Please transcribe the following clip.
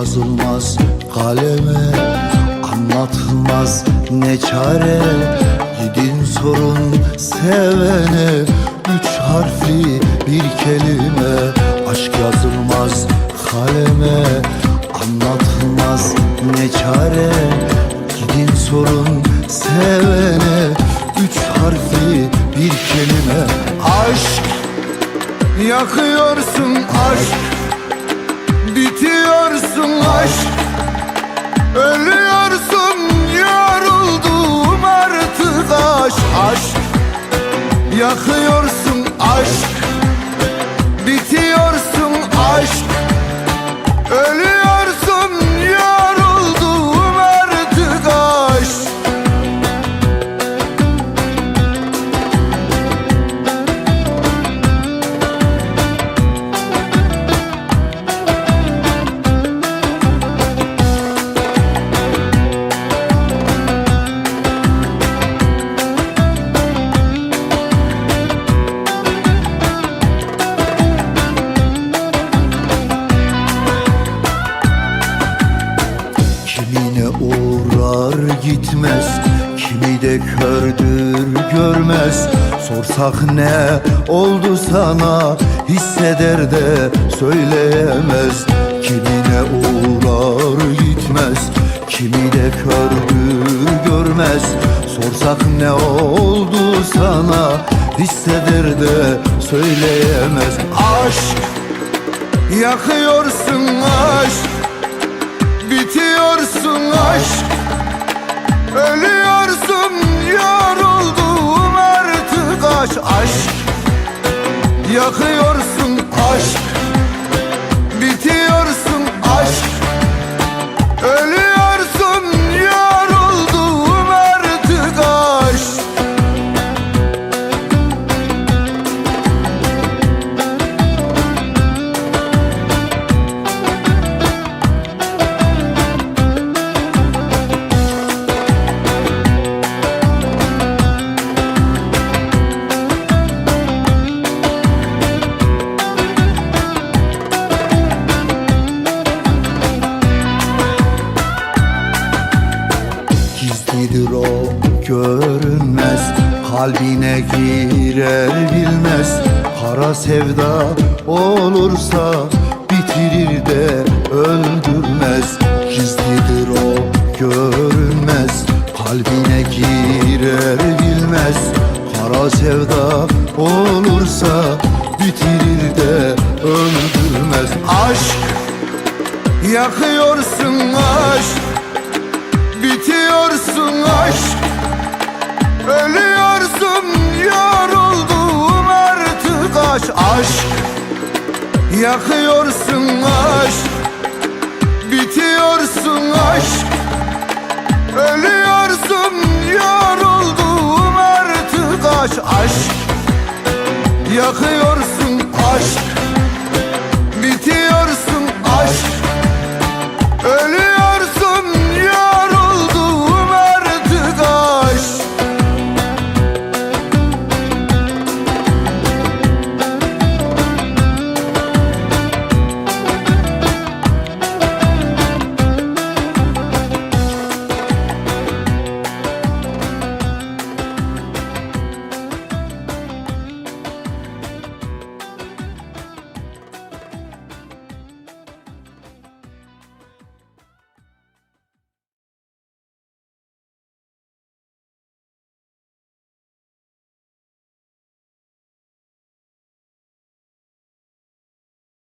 yazılmaz kaleme Anlatılmaz ne çare. Gidin sorun sevene Üç harfli bir kelime. Aşk yazılmaz kaleme Anlatılmaz ne çare. Gidin sorun sevene Üç harfli bir kelime. Aşk Yakıyorsun aşk, aşk. Bitiyorsun aşk Ölüyorsun yoruldum artık aşk. Aşk Yakıyorsun aşk uğrar gitmez Kimi de kördür görmez. Sorsak ne oldu sana Hisseder de söyleyemez. Kimine uğrar gitmez Kimi de kördür görmez. Sorsak ne oldu sana Hisseder de söyleyemez. Aşk Yakıyorsun aşk Yakıyorsun aşk Gizlidir o görünmez. Kalbine girer bilmez Kara sevda olursa Bitirir de öldürmez. Gizlidir o görünmez. Kalbine girer bilmez Kara sevda olursa Bitirir de öldürmez. Aşk Yakıyorsun aşk Bitiyorsun aşk. Ölüyorsun yoruldum artık aşk. Aşk. Yakıyorsun aşk. Bitiyorsun aşk